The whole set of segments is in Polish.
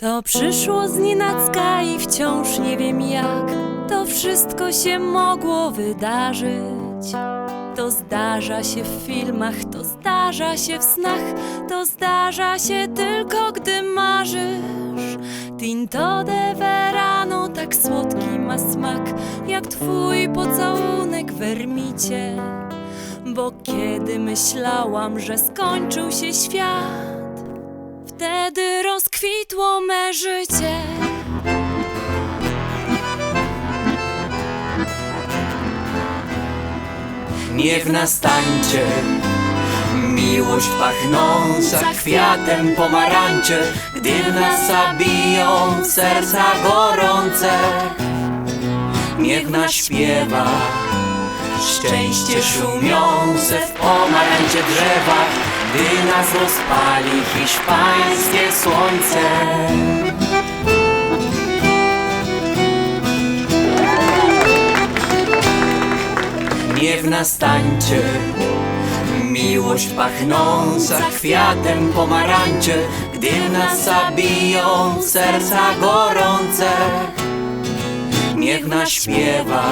To przyszło z nienacka i wciąż nie wiem jak to wszystko się mogło wydarzyć. To zdarza się w filmach, to zdarza się w snach, to zdarza się tylko gdy marzysz. Tinto de verano tak słodki ma smak, jak twój pocałunek w ermicie. Bo kiedy myślałam, że skończył się świat, wtedy rozkwitło me życie. Niech nastańcie. Miłość pachnąca kwiatem pomarańcze. Gdy w nas zabiją serca gorące. Niech naśpiewa. Szczęście szumiące w pomarańcze drzewach Gdy nas rozpali hiszpańskie słońce. Niech nastańcie Miłość pachnąca kwiatem pomarańcze Gdy w nas zabiją serca gorące. Niech naśpiewa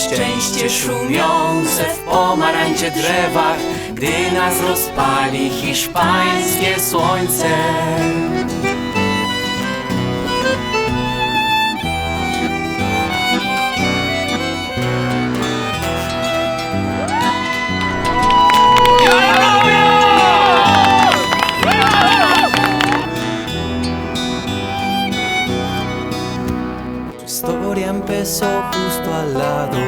Szczęście szumiące w pomarańcze drzewach Gdy nas rozpali hiszpańskie słońce. Historia empezó justo al lado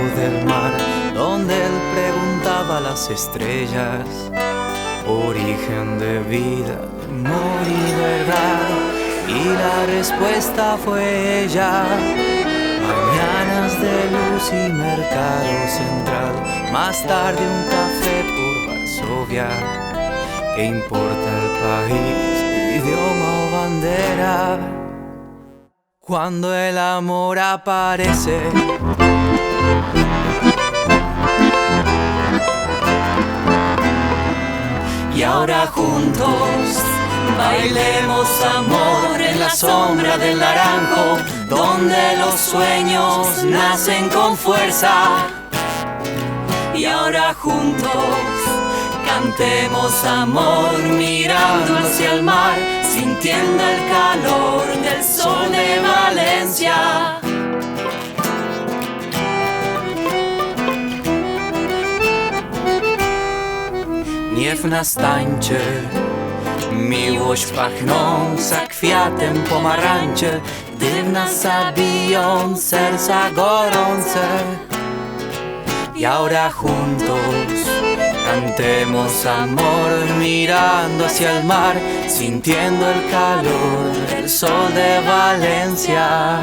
las estrellas, origen de vida, amor y verdad, y la respuesta fue ella. Mañanas de luz y mercado central, más tarde un café por Varsovia. ¿Qué importa el país, idioma o bandera? Cuando el amor aparece. Ahora juntos bailemos amor en la sombra del naranjo, donde los sueños nacen con fuerza. Y ahora juntos cantemos amor mirando hacia el mar, sintiendo el calor del sol de Valencia. Niech nastańcie Miłość pachnąca kwiatem pomarańcze. Gdy w nas zabiją serca gorące. Y ahora juntos cantemos amor. Mirando hacia el mar, sintiendo el calor del sol de Valencia.